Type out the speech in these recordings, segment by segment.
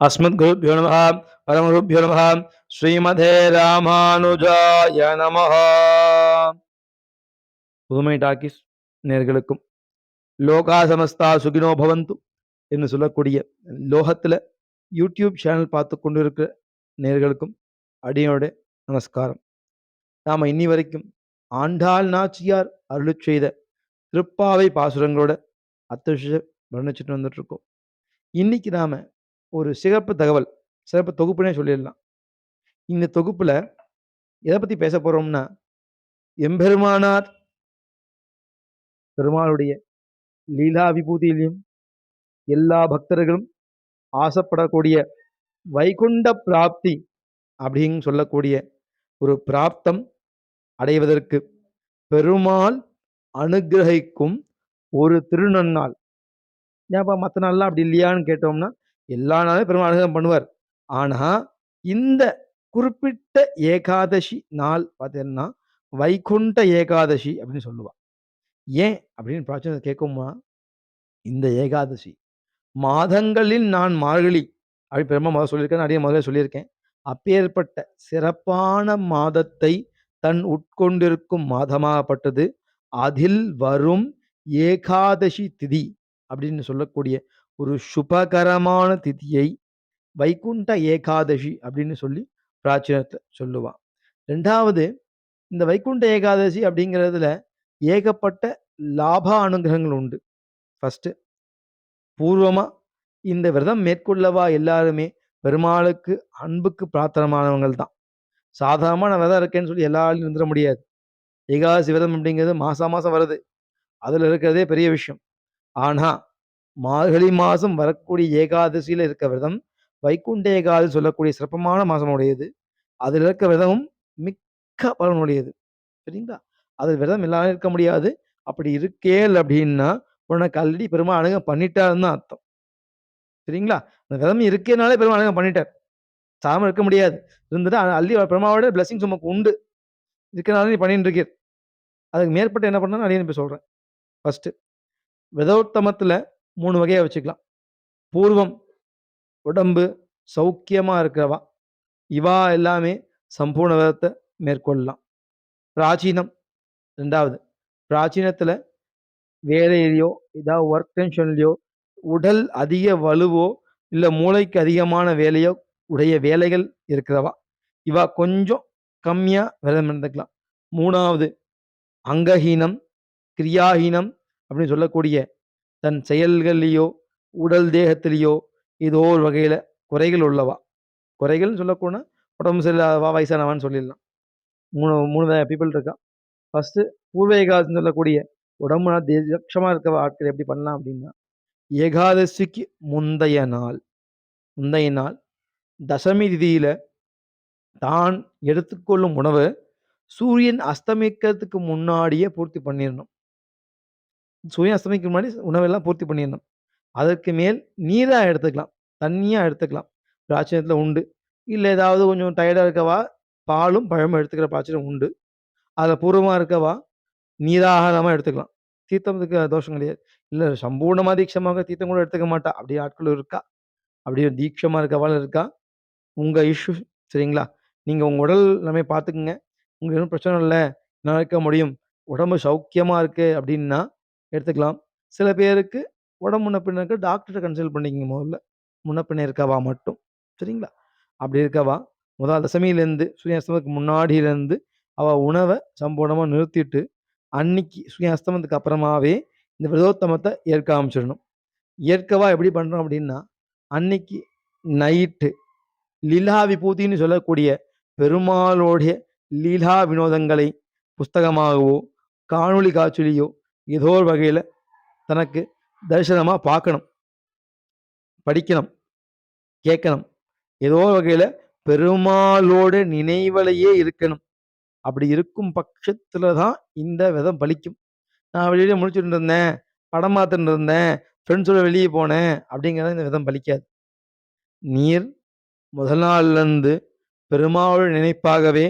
अस्मद्गुरुभ्यो नमः परमगुरुभ्यो नमः ஸ்ரீமதே ராமானுஜாய நமஹ புதுமை டாக்கிஸ் நேர்களுக்கும் லோகா சமஸ்தா சுகினோ பவந்து என்று சொல்லக்கூடிய லோகத்தில் யூடியூப் சேனல் பார்த்து கொண்டு இருக்கிற நேர்களுக்கும் அடியோட நமஸ்காரம் நாம் இன்னி வரைக்கும் ஆண்டாள் நாச்சியார் அருளி செய்த திருப்பாவை பாசுரங்களோட அத்தஷ வர்ணிச்சுட்டு வந்துட்டு இருக்கோம் இன்னைக்கு நாம ஒரு சிறப்பு தகவல் சிறப்பு தொகுப்புனே சொல்லிடலாம். இந்த தொகுப்புல எதை பத்தி பேச போறோம்னா எம்பெருமானார் பெருமாளுடைய லீலா விபூதியிலையும் எல்லா பக்தர்களும் ஆசைப்படக்கூடிய வைகுண்ட பிராப்தி அப்படின்னு சொல்லக்கூடிய ஒரு பிராப்தம் அடைவதற்கு பெருமாள் அனுகிரகிக்கும் ஒரு திருநன்னாள். ஏன்ப்பா மற்ற நாள்லாம் அப்படி இல்லையான்னு கேட்டோம்னா எல்லா நாளும் பெருமாள் அனுகிரகம் பண்ணுவார். ஆனா இந்த குறிப்பிட்ட ஏகாதசி நாள் பார்த்தீங்கன்னா வைகுண்ட ஏகாதசி அப்படின்னு சொல்லுவாள் ஏன் அப்படின்னு பிராச்சனை கேட்குமா? இந்த ஏகாதசி மாதங்களில் நான் மார்கழி அப்படி பெருமா முதல்ல சொல்லியிருக்கேன் நிறைய முதல்ல சொல்லியிருக்கேன். அப்பேற்பட்ட சிறப்பான மாதத்தை தன் உட்கொண்டிருக்கும் மாதமாகப்பட்டது. அதில் வரும் ஏகாதசி திதி அப்படின்னு சொல்லக்கூடிய ஒரு சுபகரமான திதியை வைகுண்ட ஏகாதசி அப்படின்னு சொல்லி பிராச்சீனத்தை சொல்லுவான். ரெண்டாவது இந்த வைகுண்ட ஏகாதசி அப்படிங்கிறதுல ஏகப்பட்ட லாப அனுகிரகங்கள் உண்டு. ஃபஸ்ட்டு பூர்வமாக இந்த விரதம் மேற்கொள்ளவா எல்லாருமே பெருமாளுக்கு அன்புக்கு பிரார்த்தனமானவங்கள் தான். சாதாரணமாக நான் விரதம் இருக்கேன்னு சொல்லி எல்லாரும் இருந்துட முடியாது. ஏகாதசி விரதம் அப்படிங்கிறது மாதம் மாதம் வருது. அதில் இருக்கிறதே பெரிய விஷயம். ஆனால் மார்கழி மாதம் வரக்கூடிய ஏகாதசியில் இருக்க விரதம் வைகுண்ட ஏகாதசி சொல்லக்கூடிய சிறப்பமான மாதமுடையது அதில் இருக்க விரதமும் மிக்க பலனுடையது. சரிங்களா? அது விரதம் இல்லாமல் இருக்க முடியாது. அப்படி இருக்கேல் அப்படின்னா உனக்கு ஆல்ரெடி பெருமாள் அணுக பண்ணிட்டாருன்னு தான் அர்த்தம். சரிங்களா? அந்த விரதம் இருக்கேனாலே பெருமாள் அணுக பண்ணிட்டார். சாமம் இருக்க முடியாது. இருந்துட்டு அள்ளி பெருமாவோட பிளஸிங்ஸ் உமக்கு உண்டு. இருக்கனால நீ பண்ணிட்டு இருக்கீர். அதுக்கு மேற்பட்டு என்ன பண்ணணும் நிறைய இப்போ சொல்கிறேன் ஃபஸ்ட்டு விதோத்தமத்தில் மூணு வகையாக வச்சுக்கலாம். பூர்வம் உடம்பு சௌக்கியமாக இருக்கிறவா. இவா எல்லாமே சம்பூர்ண விதத்தை மேற்கொள்ளலாம். பிராச்சீனம் ரெண்டாவது. பிராச்சீனத்தில் வேலையிலையோ ஏதாவது ஒர்க் டென்ஷன்லையோ உடல் அதிக வலுவோ இல்லை மூளைக்கு அதிகமான வேலையோ உடைய வேலைகள் இருக்கிறவா. இவா கொஞ்சம் கம்மியாக விரதம் இருந்துக்கலாம். மூணாவது அங்கஹீனம் கிரியாஹீனம் அப்படின்னு சொல்லக்கூடிய தன் செயல்கள்லேயோ உடல் தேகத்திலேயோ ஏதோ ஒரு வகையில் குறைகள் உள்ளவா? குறைகள்னு சொல்லக்கூட உடம்பு சரியில்லாதவா வயசானவான்னு சொல்லிடலாம். மூணு மூணு பீப்புள் இருக்கா. ஃபஸ்ட்டு பூர்வேகாசின்னு சொல்லக்கூடிய உடம்பு தீர்க்கமாக இருக்க ஆட்கள் எப்படி பண்ணலாம் அப்படின்னா ஏகாதசிக்கு முந்தைய நாள் முந்தைய நாள் தசமி திதியில் தான் எடுத்துக்கொள்ளும் உணவு சூரியன் அஸ்தமிக்கிறதுக்கு முன்னாடியே பூர்த்தி பண்ணிடணும். சூரியன் அஸ்தமிக்கு முன்னாடி உணவெல்லாம் பூர்த்தி பண்ணிடணும். அதற்கு மேல் நீராக எடுத்துக்கலாம். தண்ணியாக எடுத்துக்கலாம். பிராச்சனத்தில் உண்டு. இல்லை ஏதாவது கொஞ்சம் டயர்டாக இருக்கவா? பாலும் பழமும் எடுத்துக்கிற பிராச்சனம் உண்டு. அதில் பூர்வமாக இருக்கவா? நீராகாரமாக எடுத்துக்கலாம். தீர்த்தத்துக்கு தோஷம் கிடையாது. இல்லை சம்பூர்ணமாக தீட்சமாக தீர்த்தம் கூட எடுத்துக்க மாட்டா. அப்படி ஆட்கள் இருக்கா? அப்படியே தீட்சமாக இருக்கவாள் இருக்கா? உங்கள் இஷ்யூ சரிங்களா? நீங்கள் உங்கள் உடல் எல்லாமே பார்த்துக்குங்க. உங்களுக்கு எதுவும் பிரச்சனை இல்லை. நான் இருக்க முடியும். உடம்பு சௌக்கியமாக இருக்குது அப்படின்னா எடுத்துக்கலாம். சில பேருக்கு உடம்பு முன்ன பின்ன இருக்க கன்சல்ட் பண்ணிக்கிங்க முதல்ல. முன்ன பின்ன இருக்கவா மட்டும். சரிங்களா? அப்படி இருக்கவா? முதல் தசமியிலேருந்து சூரிய அஸ்தமத்துக்கு முன்னாடியிலேருந்து அவள் உணவை சம்பூர்ணமாக நிறுத்திட்டு அன்னைக்கு சூரிய அஸ்தமனத்துக்கு அப்புறமாவே இந்த விரதோத்தமத்தை ஏற்க ஆரம்பிச்சிடணும். ஏற்கவா எப்படி பண்ணுறோம் அப்படின்னா அன்னைக்கு நைட்டு லீலா விபூதின்னு சொல்லக்கூடிய பெருமாளோடைய லீலா வினோதங்களை புஸ்தகமாகவோ காணொளி காட்சியிலையோ ஏதோ ஒரு வகையில் தனக்கு தரிசனமாக பார்க்கணும் படிக்கணும் கேட்கணும். ஏதோ ஒரு வகையில் பெருமாளோட நினைவலையே இருக்கணும். அப்படி இருக்கும் பட்சத்தில் தான் இந்த விதம் பலிக்கும். நான் வெளியில முடிச்சுட்டு இருந்தேன் படம் பார்த்துட்டு இருந்தேன் ஃப்ரெண்ட்ஸோட வெளியே போனேன் அப்படிங்கிறத இந்த விதம் பலிக்காது. நீர் முதல் நாள்லேருந்து பெருமாளோட நினைப்பாகவே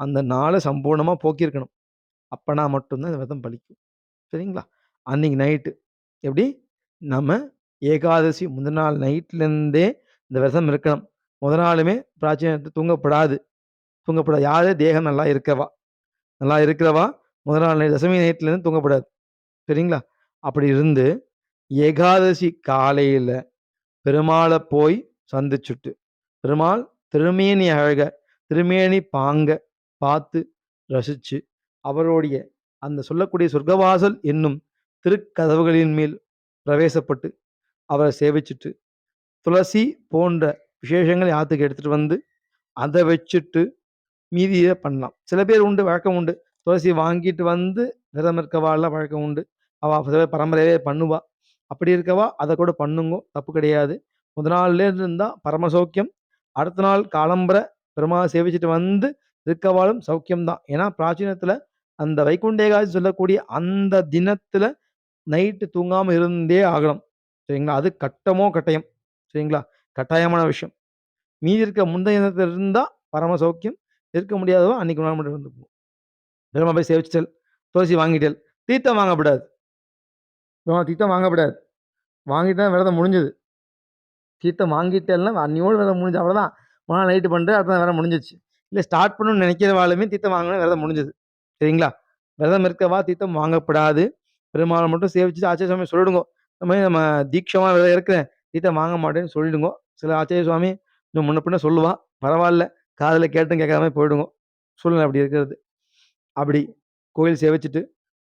அந்த நாளை சம்பூர்ணமாக போக்கியிருக்கணும். அப்போனா மட்டும்தான் இந்த விதம் பலிக்கும். சரிங்களா? அன்னைக்கு நைட்டு. எப்படி? நம்ம ஏகாதசி முந்தின நாள் நைட்லேருந்தே இந்த விரதம் இருக்கணும். முத நாளுமே பிராச்சீனத்தை தூங்கப்படாது. தூங்கப்படாது யாரே? தேகம் நல்லா இருக்கவா? நல்லா இருக்கிறவா முதல் நாள் தசமி நைட்லேருந்து தூங்கப்படாது. சரிங்களா? அப்படி இருந்து ஏகாதசி காலையில் பெருமாளை போய் சந்திச்சுட்டு பெருமாள் திருமேனி அழக திருமேனி பாங்க பார்த்து ரசித்து அவருடைய அந்த சொல்லக்கூடிய சொர்க்கவாசல் என்னும் திருக்கதவுகளின் மேல் பிரவேசப்பட்டு அவரை சேவிச்சிட்டு துளசி போன்ற விசேஷங்கள் யாத்துக்கு எடுத்துகிட்டு வந்து அதை வச்சுட்டு மீதியை பண்ணலாம். சில பேர் உண்டு வழக்கம் உண்டு. துளசி வாங்கிட்டு வந்து விரதம் இருக்கவாலாம் வழக்கம் உண்டு. அவள் பரம்பரையே பண்ணுவா. அப்படி இருக்கவா அதை கூட பண்ணுங்கோ தப்பு கிடையாது. முத நாள்லேருந்து இருந்தால் பரமசௌக்கியம் அடுத்த நாள் காலம்பரை பெருமாள் சேவிச்சுட்டு வந்து இருக்கவாலும் சௌக்கியம்தான். ஏன்னா பிராச்சீனத்தில் அந்த வைகுண்டேகாசி சொல்லக்கூடிய அந்த தினத்தில் நைட்டு தூங்காமல் இருந்தே ஆகணும். சரிங்களா? அது கட்டமோ கட்டயம். சரிங்களா? கட்டாயமான விஷயம். மீதி இருக்க முந்தைய தினத்துல இருந்தா பரம சௌக்கியம். இருக்க முடியாதவோ அன்னைக்கு நாள் மட்டும் இருந்துக்கணும். பெருமா போய் சேவிச்சுட்டல், துளசி வாங்கிட்டல். தீர்த்தம் வாங்கப்படாது. தீர்த்தம் வாங்கப்படாது. வாங்கிட்டு விரதம் முடிஞ்சது. தீர்த்தம் வாங்கிட்டேன்னா அன்னியோடு விரதம் முடிஞ்சு அவ்வளோதான் மொதல் நைட்டு பண்ணிட்டு அடுத்த விரதம் முடிஞ்சிச்சு இல்லை ஸ்டார்ட் பண்ணணும்னு நினைக்கிறவாளுமே தீர்த்தம் வாங்கினா விரதம் முடிஞ்சது. சரிங்களா? விரதம் இருக்கவா தீர்த்தம் வாங்கப்படாது. பெருமாளை மட்டும் சேவிச்சு ஆச்சரிய சுவாமி சொல்லிடுங்க. இந்த மாதிரி நம்ம தீட்சமாக விரதம் இருக்கிறேன் தீர்த்தம் வாங்க மாட்டேன்னு சொல்லிடுங்க. சில ஆச்சரிய சுவாமி இன்னும் முன்ன பின்ன சொல்லுவா. பரவாயில்ல. காதில் கேட்டும் கேட்காம போயிடுங்க. சூழ்நிலை அப்படி இருக்கிறது. அப்படி கோயில் சேவிச்சுட்டு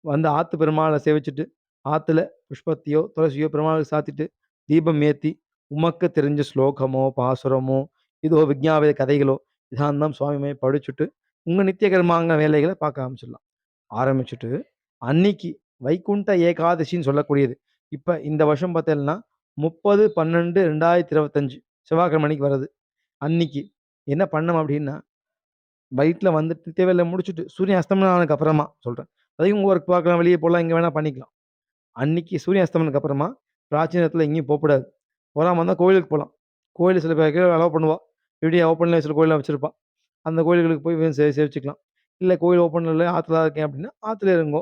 வந்து ஆற்று பெருமாளை சேவிச்சுட்டு ஆற்றுல புஷ்பத்தையோ துளசியோ பெருமாளுக்கு சாத்திட்டு தீபம் ஏற்றி உமக்கு தெரிஞ்ச ஸ்லோகமோ பாசுரமோ இதோ விஜயாவித கதைகளோ இதான் சுவாமிமை படிச்சுட்டு உங்கள் நித்திய கர்மாங்க வேலைகளை பார்க்க ஆரம்பிச்சிடலாம். ஆரம்பிச்சுட்டு அன்னைக்கு வைகுண்ட ஏகாதசின்னு சொல்லக்கூடியது. இப்போ இந்த வருஷம் பார்த்தேன்னா முப்பது பன்னெண்டு ரெண்டாயிரத்தி இருபத்தஞ்சு செவ்வாய்க்கிழமைக்கு வருது அன்னைக்கு என்ன பண்ணோம் அப்படின்னா வயிற்றில் வந்துட்டு தேவையில்லை முடிச்சுட்டு சூரியன் அஸ்தமனம் ஆனதுக்கு அப்புறமா சொல்கிறேன் அதையும் ஒர்க் பார்க்கலாம் வெளியே போகலாம் இங்கே வேணால் பண்ணிக்கலாம். அன்னைக்கு சூரியன் அஸ்தமனுக்கு அப்புறமா பிராச்சீனத்தில் எங்கேயும் போகக்கூடாது. போகாமல் வந்தால் கோயிலுக்கு போகலாம். கோயில் சில பேர் அலோவ் பண்ணுவாள் இப்படி ஓப்பனில் சில கோயிலில் வச்சுருப்பான் அந்த கோயில்களுக்கு போய் சே சேவிச்சுக்கலாம். இல்லை கோயில் ஓப்பனில் இல்லை ஆற்றுல இருக்கேன் அப்படின்னா ஆற்றுல இருங்கோ.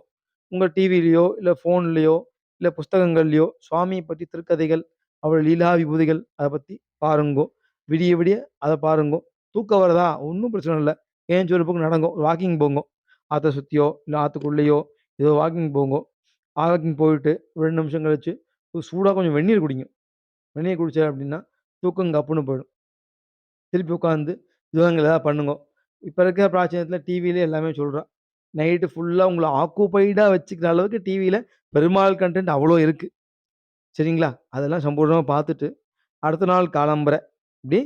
உங்கள் டிவிலேயோ இல்லை ஃபோன்லேயோ இல்லை புஸ்தகங்கள்லையோ சுவாமியை பற்றி திருக்கதைகள் அவள் லீலா விபூதிகள் அதை பற்றி பாருங்கோ. விடிய விடிய அதை பாருங்கோ. தூக்கம் வரதா ஒன்றும் பிரச்சனை இல்லை. ஏன் ஒரு பக்கம் நடங்கோ? வாக்கிங் போங்கோ. ஆற்றை சுற்றியோ இல்லை ஆற்றுக்குள்ளேயோ ஏதோ வாக்கிங் போங்கோ. வாக்கிங் போயிட்டு ரெண்டு நிமிஷம் கழிச்சு சூடாக கொஞ்சம் வெந்நீர் குடிங்க. வெந்நீர் குடிச்சா அப்படின்னா தூக்கம் கப்புன்னு போயிடும். திருப்பி உட்காந்து யோகங்கள் ஏதாவது பண்ணுங்க. இப்போ இருக்கிற பிராச்சீனத்தில் டிவியிலே எல்லாமே சொல்கிறான் நைட்டு ஃபுல்லாக உங்களை ஆக்குப்பைடாக வச்சுக்கிற அளவுக்கு டிவியில் பெருமாள் கண்டென்ட் அவ்வளோ இருக்குது சரிங்களா? அதெல்லாம் சம்பூர்ணமாக பார்த்துட்டு அடுத்த நாள் காலம்பரை இப்படி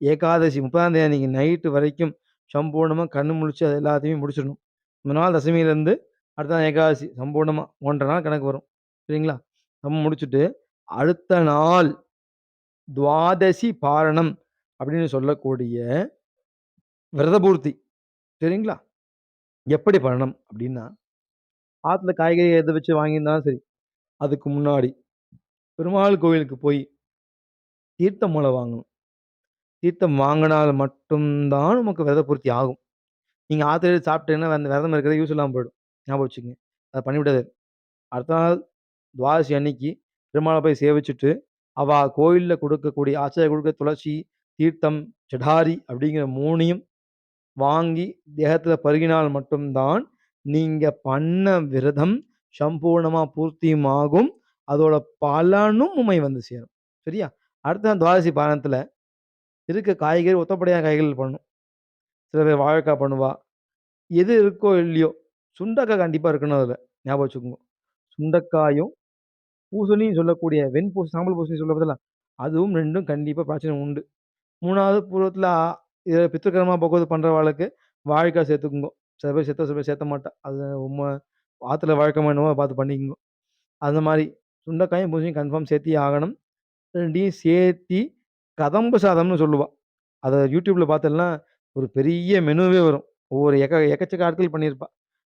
ஏகாதசி முப்பதாம் தேதி அன்றைக்கி நைட்டு வரைக்கும் சம்பூர்ணமாக கண்ணு முழிச்சு அது எல்லாத்தையுமே முடிச்சிடணும். இந்த நாள் தசமியிலேருந்து அடுத்த நாள் ஏகாதசி சம்பூர்ணமாக ஒன்றரை நாள் கணக்கு வரும். சரிங்களா? நம்ம முடிச்சுட்டு அடுத்த நாள் துவாதசி பாரணம் அப்படின்னு சொல்லக்கூடிய விரதபூர்த்தி. சரிங்களா? எப்படி பண்ணணும் அப்படின்னா ஆற்றுல காய்கறி எதை வச்சு வாங்கியிருந்தாலும் சரி அதுக்கு முன்னாடி பெருமாள் கோவிலுக்கு போய் தீர்த்த மூளை வாங்கணும். தீர்த்தம் வாங்கினால் மட்டும்தான் நமக்கு விரத பூர்த்தி ஆகும் நீங்கள் ஆற்றுல சாப்பிட்டீங்கன்னா அந்த விரதம் இருக்கிறது யூஸ் இல்லாமல் போயிடும். ஞாபகம் வச்சுக்கோங்க. அதை பண்ணிவிடாது அடுத்த நாள் துவாசி அன்னைக்கு பெருமாளை போய் சேவிச்சுட்டு அவள் கோயிலில் கொடுக்கக்கூடிய ஆச்சாரிய கொடுக்க துளசி தீர்த்தம் ஜடாரி அப்படிங்கிற மூணையும் வாங்கி தேகத்தில் பருகினால் மட்டும்தான் நீங்கள் பண்ண விரதம் சம்பூர்ணமாக பூர்த்தியுமாகும். அதோட பலனும் உண்மை வந்து சேரும். சரியா? அடுத்த துவாதசி பானத்தில் இருக்க காய்கறி ஒத்தப்படையான காய்கறிகள் பண்ணணும் சில பேர் வாழைக்காய் பண்ணுவா. எது இருக்கோ இல்லையோ சுண்டக்காய் கண்டிப்பாக இருக்கணும் அதில். ஞாபகம் வச்சுக்கோங்க. சுண்டக்காயும் பூசணின்னு சொல்லக்கூடிய வெண்பூசணி சாம்பல் பூசணி சொல்ல அதுவும் ரெண்டும் கண்டிப்பாக பிரச்சனை உண்டு. மூணாவது பூர்வத்தில் இதை பித்திருக்கரமாக போக்குவரத்து வாழ்க்கை வாழைக்காய் சேர்த்துக்குங்க சில பேர் சேர்த்த சில பேர் சேர்த்த மாட்டா. அது உண்மை ஆற்றுல வழக்கமாக என்னவோ பார்த்து பண்ணிக்கோங்க. அந்த மாதிரி சுண்டைக்காயும் பூசணியும் கன்ஃபார்ம் சேர்த்தி ஆகணும். ரெண்டையும் சேர்த்தி கதம்பு சாதம்னு சொல்லுவாள் அதை யூடியூப்பில் பார்த்தோம்னா ஒரு பெரிய மெனுவே வரும். ஒவ்வொரு எக்க எக்கச்சக்க ஆட்கள் பண்ணியிருப்பாள்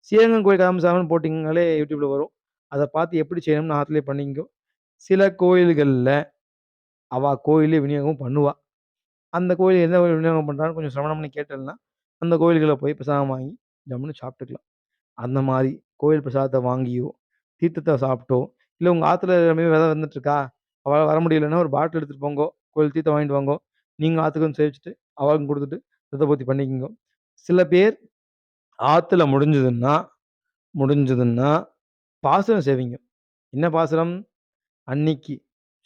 சீரங்கம் கோயில் கதம்பு சாதம்னு போட்டிங்கனாலே யூடியூப்பில் வரும். அதை பார்த்து எப்படி செய்யணும்னு ஆற்றுலேயே பண்ணிக்கோ சில கோயில்களில் அவள் கோயிலே விநியோகம் பண்ணுவாள் அந்த கோயில் என்ன கோயில் விநியோகம் பண்ணுறான்னு கொஞ்சம் சிரவணம் பண்ணி கேட்டேன்னா அந்த கோயில்களை போய் பிரசாதம் வாங்கி ஜம்முன்னு சாப்பிட்டுக்கலாம். அந்த மாதிரி கோயில் பிரசாதத்தை வாங்கியோ தீர்த்தத்தை சாப்பிட்டோ இல்லை உங்கள் ஆற்றுல எல்லாமே விதை வந்துட்டுருக்கா அவள் வர முடியலன்னா ஒரு பாட்டில் எடுத்துகிட்டு போங்கோ கோயில் தீர்த்தம் வாங்கிட்டு வாங்கோ நீங்கள் ஆற்றுக்கு வந்து சேவிச்சுட்டு அவளுக்கும் கொடுத்துட்டு சித்தபூர்த்தி பண்ணிக்கோங்க. சில பேர் ஆற்றுல முடிஞ்சதுன்னா முடிஞ்சதுன்னா பாசனம் சேவிங்க என்ன பாசனம்? அன்னைக்கு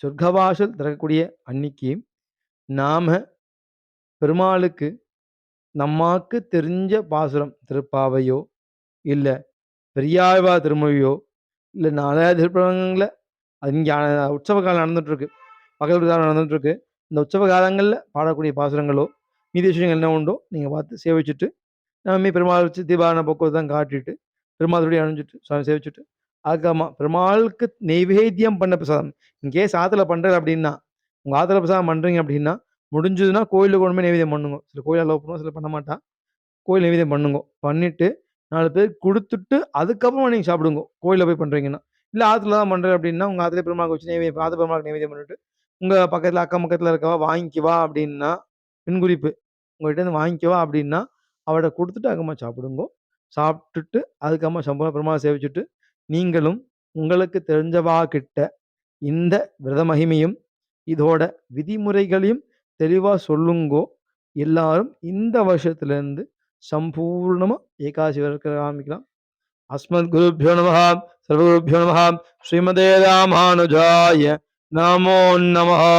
சொர்க்கவாசல் திறக்கக்கூடிய அன்னைக்கு நாம் பெருமாளுக்கு நம்மாக்கு தெரிஞ்ச பாசுரம் திருப்பாவையோ இல்லை பெரியாழ்வா திருமொழியோ இல்லை நாளைய திருப்பங்களில் அது இங்கே உற்சவ காலம் நடந்துகிட்ருக்கு பகல் காலம் நடந்துகிட்ருக்கு இந்த உற்சவ காலங்களில் பாடக்கூடிய பாசுரங்களோ மீதி விஷயங்கள் என்ன உண்டோ நீங்கள் பார்த்து சேவிச்சுட்டு நம்ம பெருமாள் வச்சு தீபாவளி போக்குவரத்து தான் காட்டிட்டு பெருமாளுடைய அணிஞ்சிட்டு சுவாமி சேவிச்சுட்டு அதுக்கப்புறமா பெருமாளுக்கு நெய்வேத்தியம் பண்ண பிரசாதம். இங்கே சாத்தில் பண்ணுறது அப்படின்னா உங்கள் ஆற்றுல பிரசாதம் பண்ணுறீங்க அப்படின்னா முடிஞ்சதுன்னா கோயிலுக்கு கொண்டு போய் நைவேத்தியம் பண்ணுங்க. சில கோயில் அலோவ் பண்ணுவோம் சில பண்ண மாட்டான். கோயில் நைவேத்தியம் பண்ணுங்க. பண்ணிவிட்டு நாலு பேர் கொடுத்துட்டு அதுக்கப்புறமா நீங்கள் சாப்பிடுங்க. கோயிலில் போய் பண்ணுறீங்கன்னா இல்லை ஆற்றுல தான் பண்ணுறேன் அப்படின்னா உங்கள் ஆற்றுல பெருமாளுக்கு வச்சு நைவேத்தியம் ஆற்று பெருமாளுக்கு நைவேத்தியம் பண்ணிட்டு உங்கள் பக்கத்தில் அக்கம் பக்கத்தில் இருக்கவா வாங்கிக்குவா அப்படின்னா பின்குறிப்பு உங்கள்கிட்ட வாங்கிக்கவா அப்படின்னா அவட கொடுத்துட்டு அக்கம்மா சாப்பிடுங்கோ. சாப்பிட்டுட்டு அதுக்கம்மா சம்பளம் பெருமாள் சேவிச்சுட்டு நீங்களும் உங்களுக்கு தெரிஞ்சவா கிட்ட இந்த விரத மகிமையும் இதோட விதிமுறைகளையும் தெளிவாக சொல்லுங்கோ. எல்லாரும் இந்த வருஷத்துலேருந்து சம்பூர்ணமாக ஏகாசி விரத ஆரம்பிக்கலாம். அஸ்மத் குருபியோ நம சர்வகுருபியோ நம ஸ்ரீமதே ராமானுஜாய நமோ நமஹா.